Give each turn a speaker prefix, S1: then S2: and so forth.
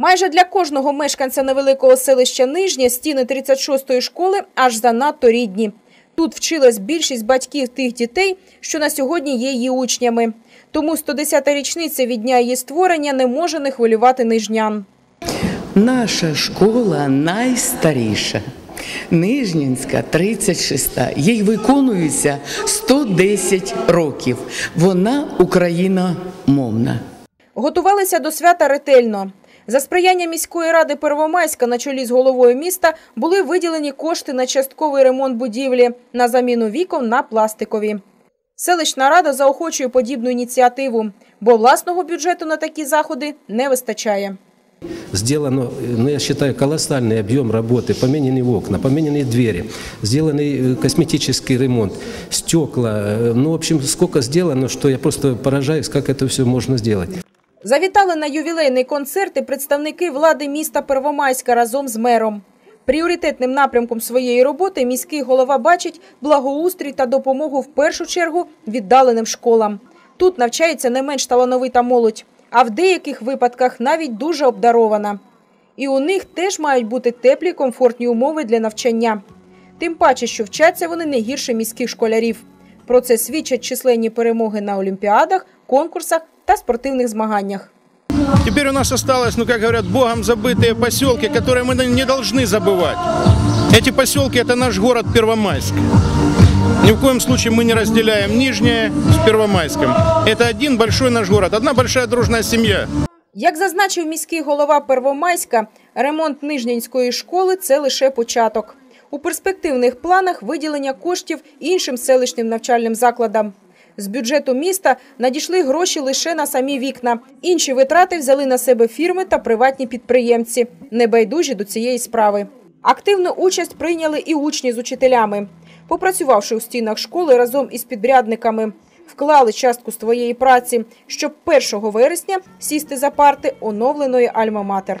S1: Майже для кожного мешканця невеликого селища Нижнє стіни 36-ї школи аж занадто рідні. Тут вчилась більшість батьків тих дітей, що на сьогодні є її учнями. Тому 110-та річниця від дня її створення не може не хвилювати нижнян.
S2: Наша школа найстаріша. Нижнінська 36-та. Їй виконується 110 років. Вона україномовна.
S1: Готувалися до свята ретельно. За сприяння міської ради Первомайська на чолі з головою міста були виділені кошти на частковий ремонт будівлі, на заміну вікон на пластикові. Селищна рада заохочує подібну ініціативу, бо власного бюджету на такі заходи не вистачає.
S3: Сделано, ну, я считаю, колоссальный объем работы. Поменены окна, поменены двери, сделанный э, косметический ремонт, стекла. Э, Ну, в общем, сколько сделано, что я просто поражаюсь, как это все можно сделать.
S1: Завітали на ювілейний концерт і представники влади міста Первомайська разом з мером. Пріоритетним напрямком своєї роботи міський голова бачить благоустрій та допомогу в першу чергу віддаленим школам. Тут навчається не менш талановита молодь, а в деяких випадках навіть дуже обдарована. І у них теж мають бути теплі комфортні умови для навчання. Тим паче, що вчаться вони не гірше міських школярів. Про це свідчать численні перемоги на олімпіадах, конкурсах та спортивних змаганнях.
S4: Теперь у нас осталось, ну как говорят, богом забытые поселки, которые мы не должны забывать. Эти поселки это наш город Первомайск. Ни в коем случае мы не разделяем Нижнее с Первомайском. Это один большой наш город, одна большая дружная семья.
S1: Як зазначив міський голова Первомайська, ремонт Нижнянської школи – це лише початок. У перспективних планах виділення коштів іншим селищним навчальним закладам. З бюджету міста надійшли гроші лише на самі вікна. Інші витрати взяли на себе фірми та приватні підприємці, небайдужі до цієї справи. Активну участь прийняли і учні з учителями. Попрацювавши у стінах школи разом із підрядниками, вклали частку своєї праці, щоб 1 вересня сісти за парти оновленої Альма-Матер.